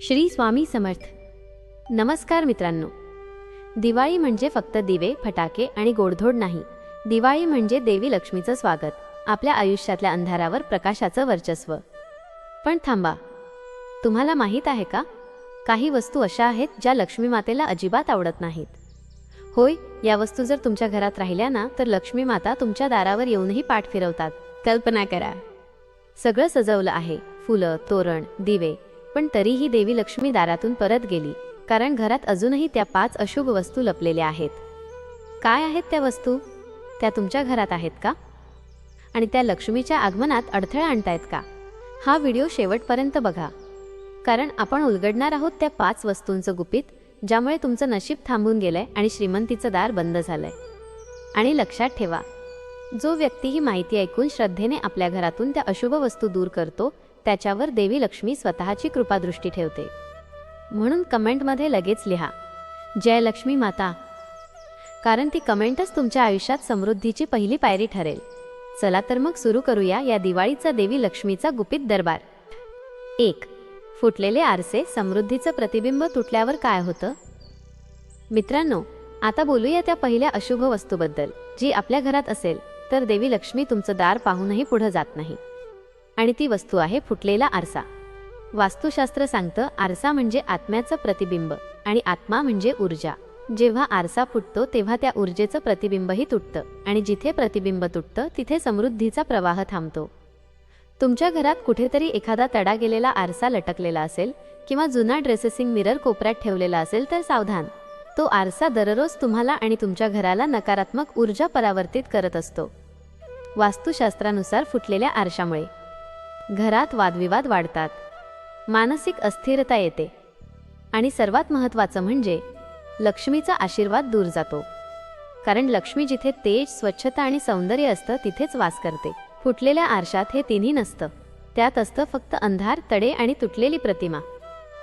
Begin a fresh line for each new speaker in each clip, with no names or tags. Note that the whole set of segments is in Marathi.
श्री स्वामी समर्थ. नमस्कार मित्रांनो. दिवाळी म्हणजे फक्त दिवे फटाके आणि गोडधोड नाही. दिवाळी म्हणजे देवी लक्ष्मीचं स्वागत. आपल्या आयुष्यातल्या अंधारावर प्रकाशाचं वर्चस्व. पण थांबा. तुम्हाला माहीत आहे का? काही वस्तू अशा आहेत ज्या लक्ष्मी मातेला अजिबात आवडत नाहीत. होय या वस्तू जर तुमच्या घरात राहिल्या ना तर लक्ष्मी माता तुमच्या दारावर येऊनही पाठ फिरवतात. कल्पना करा. सगळं सजवलं आहे. फुलं तोरण दिवे. पण तरीही देवी लक्ष्मी दारातून परत गेली कारण घरात अजूनही त्या पाच अशुभ वस्तू लपलेल्या आहेत. काय आहेत त्या वस्तू? त्या तुमच्या घरात आहेत का? आणि त्या लक्ष्मीच्या आगमनात अडथळा आणतायत का? हा व्हिडिओ शेवटपर्यंत बघा. कारण आपण उलगडणार आहोत त्या पाच वस्तूंचं गुपित ज्यामुळे तुमचं नशीब थांबून गेलंय आणि श्रीमंतीचं दार बंद झालंय. आणि लक्षात ठेवा जो व्यक्ती ही माहिती ऐकून श्रद्धेने आपल्या घरातून त्या अशुभ वस्तू दूर करतो त्याच्यावर देवी लक्ष्मी स्वतःची कृपादृष्टी ठेवते. म्हणून कमेंटमध्ये लगेच लिहा जय लक्ष्मी माता. कारण ती कमेंटच तुमच्या आयुष्यात समृद्धीची पहिली पायरी ठरेल. चला तर मग सुरू करूया या दिवाळीचा देवी लक्ष्मीचा गुपित दरबार. एक फुटलेले आरसे समृद्धीचं प्रतिबिंब तुटल्यावर काय होतं? मित्रांनो आता बोलूया त्या पहिल्या अशुभ वस्तूबद्दल जी आपल्या घरात असेल तर देवी लक्ष्मी तुमचं दार पाहूनही पुढं जात नाही. आणि ती वस्तू आहे फुटलेला आरसा. वास्तुशास्त्र सांगतं आरसा म्हणजे आत्म्याचं प्रतिबिंब आणि आत्मा म्हणजे ऊर्जा. जेव्हा आरसा फुटतो तेव्हा त्या ऊर्जेचं प्रतिबिंबही तुटतं आणि जिथे प्रतिबिंब तुटतं तिथे समृद्धीचा प्रवाह थांबतो. तुमच्या घरात कुठेतरी एखादा तडा गेलेला आरसा लटकलेला असेल किंवा जुना ड्रेसेसिंग मिरर कोपऱ्यात ठेवलेला असेल तर सावधान. तो आरसा दररोज तुम्हाला आणि तुमच्या घराला नकारात्मक ऊर्जा परावर्तित करत असतो. वास्तुशास्त्रानुसार फुटलेल्या आरशामुळे. घरात वादविवाद वाढतात. मानसिक अस्थिरता येते. आणि सर्वात महत्त्वाचं म्हणजे लक्ष्मीचा आशीर्वाद दूर जातो. कारण लक्ष्मी जिथे तेज स्वच्छता आणि सौंदर्य असतं तिथेच वास करते. फुटलेल्या आरशात हे तिन्ही नसतं. त्यात असतं फक्त अंधार तडे आणि तुटलेली प्रतिमा.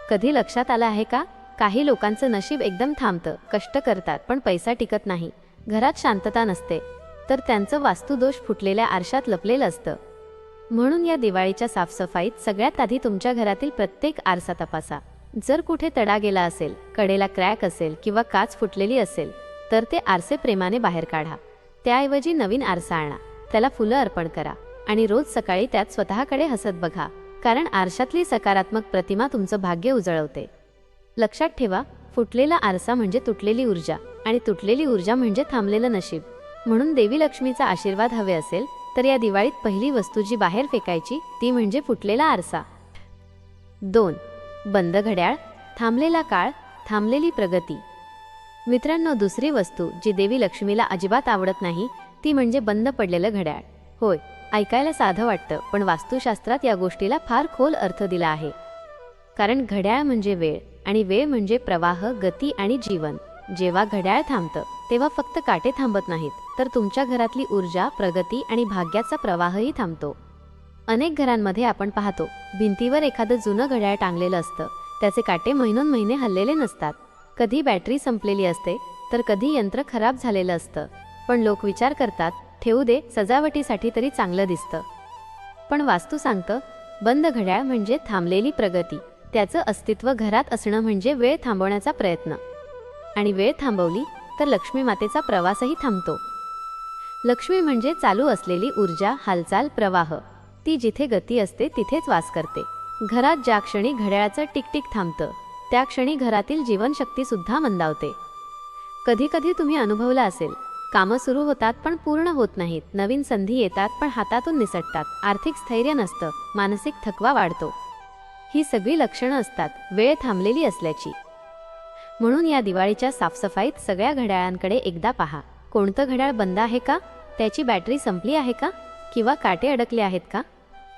कधी लक्षात आलं आहे का? काही लोकांचं नशीब एकदम थांबतं कष्ट करतात पण पैसा टिकत नाही. घरात शांतता नसते. तर त्यांचं वास्तुदोष फुटलेल्या आरशात लपलेलं असतं. म्हणून या दिवाळीच्या साफसफाईत सगळ्यात आधी तुमच्या घरातील प्रत्येक आरसा तपासा. जर कुठे तडा गेला असेल कडेला क्रॅक असेल किंवा काच फुटलेली असेल तर ते आरसे प्रेमाने बाहेर काढा. त्याऐवजी नवीन आरसा आणा. त्याला फुलं अर्पण करा आणि रोज सकाळी त्यात स्वतःकडे हसत बघा कारण आरशातली सकारात्मक प्रतिमा तुमचं भाग्य उजळवते. लक्षात ठेवा फुटलेला आरसा म्हणजे तुटलेली ऊर्जा आणि तुटलेली ऊर्जा म्हणजे थांबलेलं नशीब. म्हणून देवी लक्ष्मीचा आशीर्वाद हवे असेल तर या दिवाळीत पहिली वस्तू जी बाहेर फेकायची ती म्हणजे फुटलेला आरसा. दोन. बंद घड्याळ थांबलेला काळ थांबलेली प्रगती. मित्रांनो दुसरी वस्तू जी देवी लक्ष्मीला अजिबात आवडत नाही ती म्हणजे बंद पडलेलं घड्याळ. होय ऐकायला साधं वाटतं पण वास्तुशास्त्रात या गोष्टीला फार खोल अर्थ दिला आहे. कारण घड्याळ म्हणजे वेळ आणि वेळ म्हणजे प्रवाह गती आणि जीवन. जेव्हा घड्याळ थांबतं तेव्हा फक्त काटे थांबत नाहीत तर तुमच्या घरातली ऊर्जा प्रगती आणि भाग्याचा प्रवाहही थांबतो. अनेक घरांमध्ये आपण पाहतो भिंतीवर एखादं जुनं घड्याळ टांगलेलं असतं त्याचे काटे महिनोन महिने हल्लेले नसतात. कधी बॅटरी संपलेली असते तर कधी यंत्र खराब झालेलं असतं. पण लोक विचार करतात ठेवू दे सजावटीसाठी तरी चांगलं दिसतं. पण वास्तू सांगतं बंद घड्याळ म्हणजे थांबलेली प्रगती त्याचं अस्तित्व घरात असणं म्हणजे वेळ थांबवण्याचा प्रयत्न. आणि वेळ थांबवली तर लक्ष्मी मातेचा प्रवासही थांबतो. लक्ष्मी म्हणजे चालू असलेली ऊर्जा हालचाल प्रवाह. ती जिथे गती असते तिथेच वास करते. घरात ज्या क्षणी घड्याळाचं टिकटिक थांबतं त्या क्षणी घरातील जीवनशक्तीसुद्धा मंदावते. कधी कधी तुम्ही अनुभवलं असेल कामं सुरू होतात पण पूर्ण होत नाहीत नवीन संधी येतात पण हातातून निसटतात आर्थिक स्थैर्य नसतं मानसिक थकवा वाढतो. ही सगळी लक्षणं असतात वेळ थांबलेली असल्याची. म्हणून या दिवाळीच्या साफसफाईत सगळ्या घड्याळांकडे एकदा पहा. कोणतं घड्याळ बंद आहे का? त्याची बॅटरी संपली आहे का? किंवा काटे अडकले आहेत का?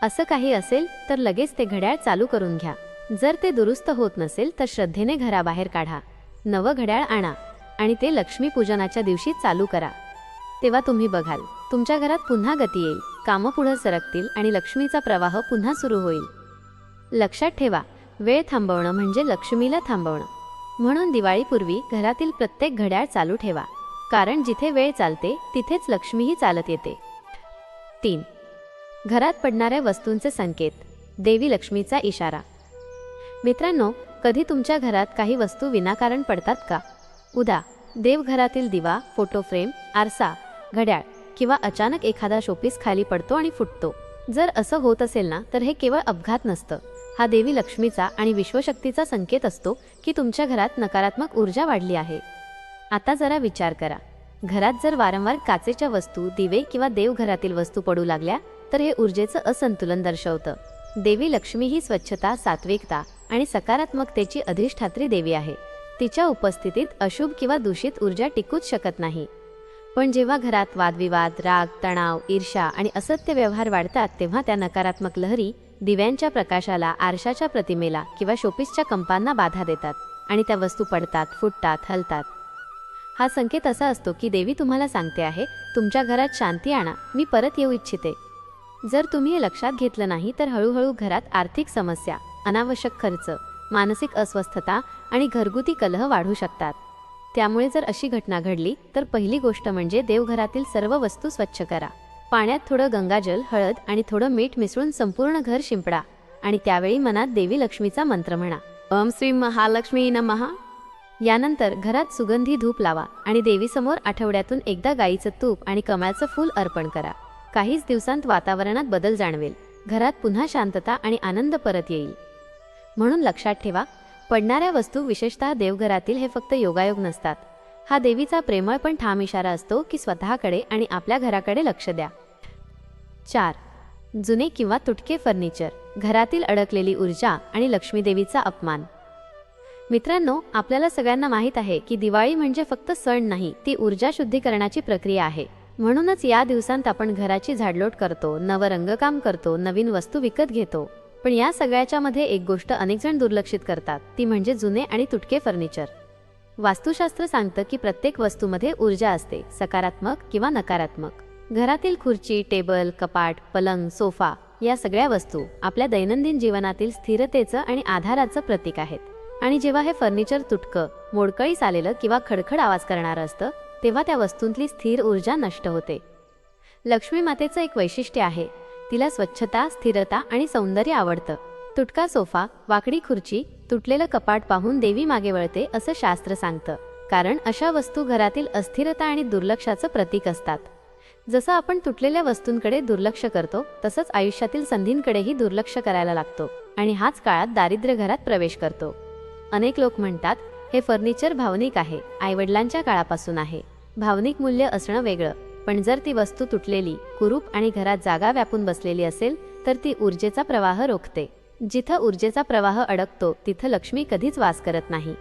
असं काही असेल तर लगेच ते घड्याळ चालू करून घ्या. जर ते दुरुस्त होत नसेल तर श्रद्धेने घराबाहेर काढा. नवं घड्याळ आणा आणि ते लक्ष्मीपूजनाच्या दिवशी चालू करा. तेव्हा तुम्ही बघाल तुमच्या घरात पुन्हा गती येईल. कामं पुढं सरकतील आणि लक्ष्मीचा प्रवाह पुन्हा सुरू होईल. लक्षात ठेवा वेळ थांबवणं म्हणजे लक्ष्मीला थांबवणं. म्हणून दिवाळीपूर्वी घरातील प्रत्येक घड्याळ चालू ठेवा. कारण जिथे वेळ चालते तिथेच लक्ष्मीही चालत येते. तीन. घरात पडणाऱ्या वस्तूंचे संकेत. देवी लक्ष्मीचा इशारा. मित्रांनो कधी तुमच्या घरात काही वस्तू विनाकारण पडतात का? उदा. देवघरातील दिवा फोटो फ्रेम आरसा घड्याळ किंवा अचानक एखादा शोपीस खाली पडतो आणि फुटतो. जर असं होत असेल ना तर हे केवळ अपघात नसतं. हा देवी लक्ष्मीचा आणि विश्वशक्तीचा संकेत असतो की तुमच्या घरात नकारात्मक ऊर्जा वाढली आहे. आता जरा विचार करा. घरात जर वारंवार काचेच्या वस्तू दिवे किंवा देवघरातील वस्तू पडू लागल्या तर हे ऊर्जेचं असंतुलन दर्शवतं. देवी लक्ष्मी ही स्वच्छता सात्विकता आणि सकारात्मकतेची अधिष्ठात्री देवी आहे. तिच्या उपस्थितीत अशुभ किंवा दूषित ऊर्जा टिकूच शकत नाही. पण जेव्हा घरात वादविवाद राग तणाव ईर्षा आणि असत्य व्यवहार वाढतात तेव्हा त्या नकारात्मक लहरी दिव्यांच्या प्रकाशाला आरशाच्या प्रतिमेला किंवा शोपीसच्या कंपांना बाधा देतात आणि त्या वस्तू पडतात फुटतात हलतात. हा संकेत असा असतो की देवी तुम्हाला सांगते आहे तुमच्या घरात शांती आणा मी परत येऊ इच्छिते. जर तुम्ही हे लक्षात घेतलं नाही तर हळूहळू घरात आर्थिक समस्या अनावश्यक खर्च मानसिक अस्वस्थता आणि घरगुती कलह वाढू शकतात. त्यामुळे जर अशी घटना घडली तर पहिली गोष्ट म्हणजे देवघरातील सर्व वस्तू स्वच्छ करा. पाण्यात थोडं गंगाजल हळद आणि थोडं मीठ मिसळून संपूर्ण घर शिंपडा आणि त्यावेळी मनात देवी लक्ष्मीचा मंत्र म्हणा. ओम श्री महालक्ष्मी नमहा यानंतर घरात सुगंधी धूप लावा आणि देवीसमोर आठवड्यातून एकदा गाईचं तूप आणि कमळाचं फूल अर्पण करा. काहीच दिवसांत वातावरणात बदल जाणवेल. घरात पुन्हा शांतता आणि आनंद परत येईल. म्हणून लक्षात ठेवा पडणाऱ्या वस्तू विशेषतः देवघरातील हे फक्त योगायोग नसतात. हा देवीचा प्रेमळ पण ठाम इशारा असतो की स्वतःकडे आणि आपल्या घराकडे लक्ष द्या. चार. जुने किंवा तुटके फर्निचर घरातील अडकलेली ऊर्जा आणि लक्ष्मीदेवीचा अपमान. मित्रांनो आपल्याला सगळ्यांना माहीत आहे की दिवाळी म्हणजे फक्त सण नाही ती ऊर्जा शुद्धीकरणाची प्रक्रिया आहे. म्हणूनच या दिवसांत आपण घराची झाडलोट करतो नवं रंगकाम करतो नवीन वस्तू विकत घेतो. पण या सगळ्याच्या मध्ये एक गोष्ट अनेक जण दुर्लक्षित करतात ती म्हणजे जुने आणि तुटके फर्निचर. वास्तुशास्त्र सांगतं की प्रत्येक वस्तूमध्ये ऊर्जा असते सकारात्मक किंवा नकारात्मक. घरातील खुर्ची टेबल कपाट पलंग सोफा या सगळ्या वस्तू आपल्या दैनंदिन जीवनातील स्थिरतेचं आणि आधाराचं प्रतीक आहेत. आणि जेव्हा हे फर्निचर तुटकं मोडकळीस आलेलं किंवा खडखड आवाज करणारं असतं तेव्हा त्या वस्तूंतली स्थिर ऊर्जा नष्ट होते. लक्ष्मी मातेचं एक वैशिष्ट्य आहे तिला स्वच्छता स्थिरता आणि सौंदर्य आवडतं. तुटका सोफा वाकडी खुर्ची तुटलेलं कपाट पाहून देवी मागे वळते असं शास्त्र सांगतं. कारण अशा वस्तू घरातील अस्थिरता आणि दुर्लक्षाचं प्रतीक असतात. जसं आपण तुटलेल्या वस्तूंकडे दुर्लक्ष करतो तसंच आयुष्यातील संधींकडेही दुर्लक्ष करायला लागतो आणि हाच काळात दारिद्र्य घरात प्रवेश करतो. अनेक लोक म्हणतात हे फर्निचर भावनिक आहे आईवडिलांच्या काळापासून आहे. भावनिक मूल्य असणं वेगळं. पण जर ती वस्तू तुटलेली कुरूप आणि घरात जागा व्यापून बसलेली असेल तर ती ऊर्जेचा प्रवाह रोखते. जिथं ऊर्जेचा प्रवाह अडकतो तिथं लक्ष्मी कधीच वास करत नाही.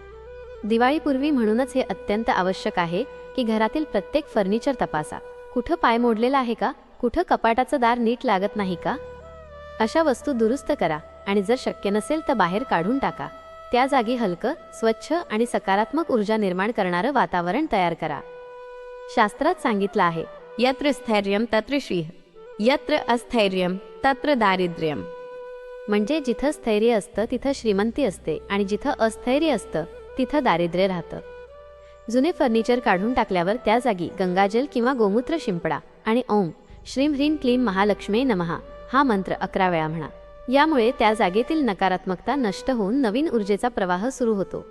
दिवाळीपूर्वी म्हणूनच हे अत्यंत आवश्यक आहे की घरातील प्रत्येक फर्निचर तपासा. कुठं पाय मोडलेला आहे का? कुठं कपाटाचं दार नीट लागत नाही का? अशा वस्तू दुरुस्त करा आणि जर शक्य नसेल तर बाहेर काढून टाका. त्या जागी हलकं स्वच्छ आणि सकारात्मक ऊर्जा निर्माण करणारं वातावरण तयार करा. शास्त्रात सांगितलं आहे
यत्र स्थैर्यम तत्र श्रीह यत्र अस्थैर्यम तत्र दारिद्र्यम
म्हणजे जिथं स्थैर्य असतं तिथं श्रीमंती असते आणि जिथं अस्थैर्य असतं तिथं दारिद्र्य राहतं. जुने फर्निचर काढून टाकल्यावर त्या जागी गंगाजल किंवा गोमूत्र शिंपडा आणि ओम श्रीम ह्रीम क्लीम महालक्ष्मी नमहा हा मंत्र अकरा वेळा म्हणा. यामुळे त्या जागेतील नकारात्मकता नष्ट होऊन नवीन ऊर्जेचा प्रवाह सुरू होतो.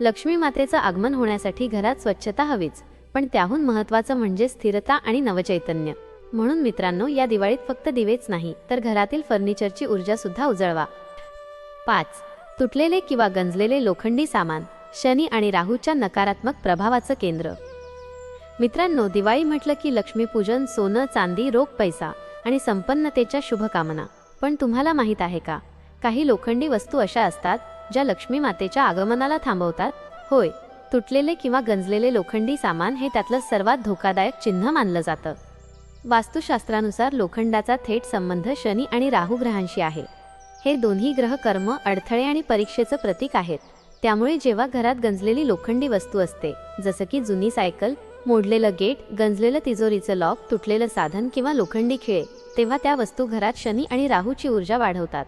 लक्ष्मी मातेचं आगमन होण्यासाठी घरात स्वच्छता हवीच पण त्याहून महत्त्वाचं म्हणजे स्थिरता आणि नवचैतन्य. म्हणून मित्रांनो या दिवाळीत फक्त दिवेच नाही तर घरातील फर्निचरची ऊर्जा सुद्धा उजळवा. पाच तुटलेले किंवा गंजलेले लोखंडी सामान शनी आणि राहूच्या नकारात्मक प्रभावाचं केंद्र. मित्रांनो दिवाळी म्हटलं की लक्ष्मीपूजन सोनं चांदी रोख पैसा आणि संपन्नतेच्या शुभकामना. पण तुम्हाला माहीत आहे का? काही लोखंडी वस्तू अशा असतात ज्या लक्ष्मी मातेच्या आगमनाला थांबवतात? होय तुटलेले किंवा गंजलेले लोखंडी सामान हे त्यातलं सर्वात धोकादायक चिन्ह मानलं जातं. वास्तुशास्त्रानुसार लोखंडाचा थेट संबंध शनी आणि राहू ग्रहांशी आहे. हे दोन्ही ग्रह कर्म अडथळे आणि परीक्षेचं प्रतीक आहेत. त्यामुळे जेव्हा घरात गंजलेली लोखंडी वस्तू असते जसं की जुनी सायकल मोडलेलं गेट गंजलेलं तिजोरीचं लॉक तुटलेलं साधन किंवा लोखंडी खिळे तेव्हा त्या वस्तू घरात शनी आणि राहूची ऊर्जा वाढवतात.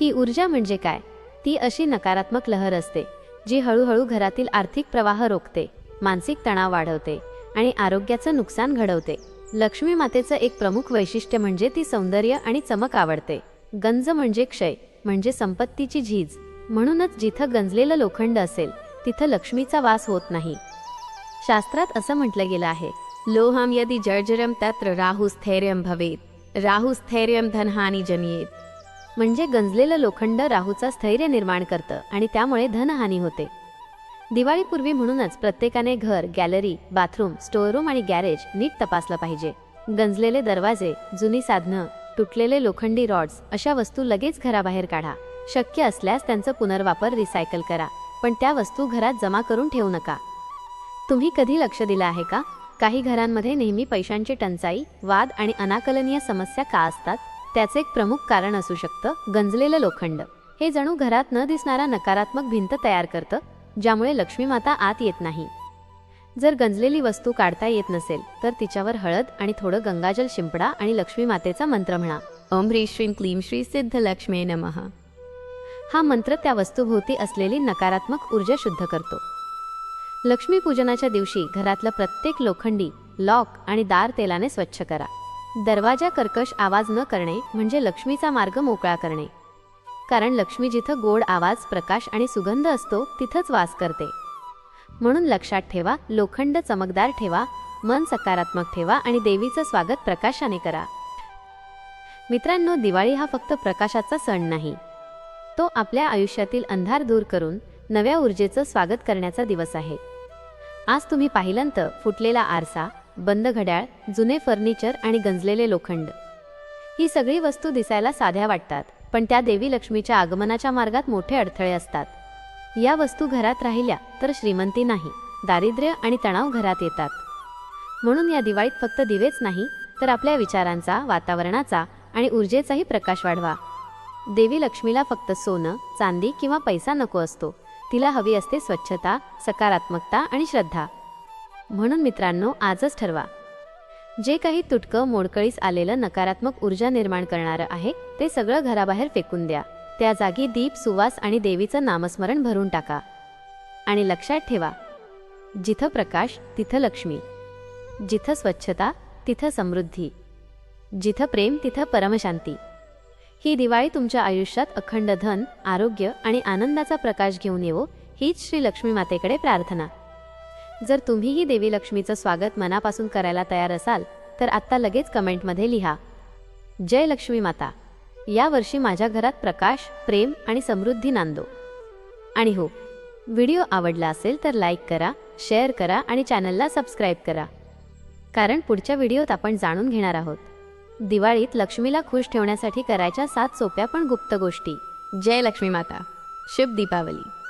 ही ऊर्जा म्हणजे काय? ती अशी नकारात्मक लहर असते जी हळूहळू घरातील आर्थिक प्रवाह रोखते मानसिक तणाव वाढवते आणि आरोग्याचं नुकसान घडवते. लक्ष्मी मातेचं एक प्रमुख वैशिष्ट्य म्हणजे ती सौंदर्य आणि चमक आवडते. गंज म्हणजे क्षय म्हणजे संपत्तीची झीज. म्हणूनच जिथं गंजलेलं लोखंड असेल तिथं लक्ष्मीचा वास होत नाही. शास्त्रात असं म्हटलं गेलं आहे
लोहम यदि जर्जरम तत्र राहुस्थैर्यम भवेत राहुस्थैर्यम धनहानी जनियेत.
म्हणजे गंजलेलं लोखंड राहूचा स्थैर्य निर्माण करतं आणि त्यामुळे धनहानी होते. दिवाळीपूर्वी म्हणूनच प्रत्येकाने घर गॅलरी बाथरूम स्टोअरूम आणि गॅरेज नीट तपासलं पाहिजे. गंजलेले दरवाजे जुनी साधनं तुटलेले लोखंडी रॉड्स अशा वस्तू लगेच घराबाहेर काढा. शक्य असल्यास त्यांचं पुनर्वापर रिसायकल करा पण त्या वस्तू घरात जमा करून ठेवू नका. तुम्ही कधी लक्ष दिलं आहे का? काही घरांमध्ये नेहमी पैशांची टंचाई वाद आणि अनाकलनीय समस्या का असतात? त्याचे एक प्रमुख कारण असू शकतं गंजलेलं लोखंड. हे जणू घरात न दिसणारा नकारात्मक भिंत तयार करतं ज्यामुळे लक्ष्मी माता आत येत नाही. जर गंजलेली वस्तू काढता येत नसेल तर तिच्यावर हळद आणि थोडं गंगाजल शिंपडा आणि लक्ष्मी मातेचा मंत्र म्हणा.
ओम ह्री श्रीं क्लीं श्री सिद्ध लक्ष्मी नमः.
हा मंत्र त्या वस्तूभोवती असलेली नकारात्मक ऊर्जा शुद्ध करतो. लक्ष्मीपूजनाच्या दिवशी घरातलं प्रत्येक लोखंडी लॉक आणि दार तेलाने स्वच्छ करा. दरवाजा कर्कश आवाज न करणे म्हणजे लक्ष्मीचा मार्ग मोकळा करणे. कारण लक्ष्मी जिथं गोड आवाज प्रकाश आणि सुगंध असतो तिथंच वास करते. म्हणून लक्षात ठेवा लोखंड चमकदार ठेवा मन सकारात्मक ठेवा आणि देवीचं स्वागत प्रकाशाने करा. मित्रांनो दिवाळी हा फक्त प्रकाशाचा सण नाही. तो आपल्या आयुष्यातील अंधार दूर करून नव्या ऊर्जेचं स्वागत करण्याचा दिवस आहे. आज तुम्ही पाहिलंत फुटलेला आरसा बंद घड्याळ जुने फर्निचर आणि गंजलेले लोखंड. ही सगळी वस्तू दिसायला साध्या वाटतात. पण त्या देवी लक्ष्मीच्या आगमनाच्या मार्गात मोठे अडथळे असतात. या वस्तू घरात राहिल्या तर श्रीमंती नाही दारिद्र्य आणि तणाव घरात येतात. म्हणून या दिवाळीत फक्त दिवेच नाही तर आपल्या विचारांचा वातावरणाचा आणि ऊर्जेचाही प्रकाश वाढवा. देवी लक्ष्मीला फक्त सोनं चांदी किंवा पैसा नको असतो. तिला हवी असते स्वच्छता सकारात्मकता आणि श्रद्धा. म्हणून मित्रांनो आजच ठरवा. जे काही तुटकं मोडकळीस आलेलं नकारात्मक ऊर्जा निर्माण करणारं आहे ते सगळं घराबाहेर फेकून द्या. त्या जागी दीप सुवास आणि देवीचं नामस्मरण भरून टाका. आणि लक्षात ठेवा जिथं प्रकाश तिथं लक्ष्मी. जिथं स्वच्छता तिथं समृद्धी. जिथं प्रेम तिथं परमशांती. ही दिवाळी तुमच्या आयुष्यात अखंड धन आरोग्य आणि आनंदाचा प्रकाश घेऊन येवो हीच श्री लक्ष्मी मातेकडे प्रार्थना. जर तुम्हीही देवी लक्ष्मीचं स्वागत मनापासून करायला तयार असाल तर आत्ता लगेच कमेंटमध्ये लिहा. जय लक्ष्मी माता. यावर्षी माझ्या घरात प्रकाश प्रेम आणि समृद्धी नांदो. आणि हो व्हिडिओ आवडला असेल तर लाईक करा शेअर करा आणि चॅनलला सबस्क्राईब करा. कारण पुढच्या व्हिडिओत आपण जाणून घेणार आहोत. दिवाळीत लक्ष्मीला खुश ठेवण्यासाठी करायच्या सात सोप्या पण गुप्त गोष्टी.
जय लक्ष्मी माता. शुभ दीपावली.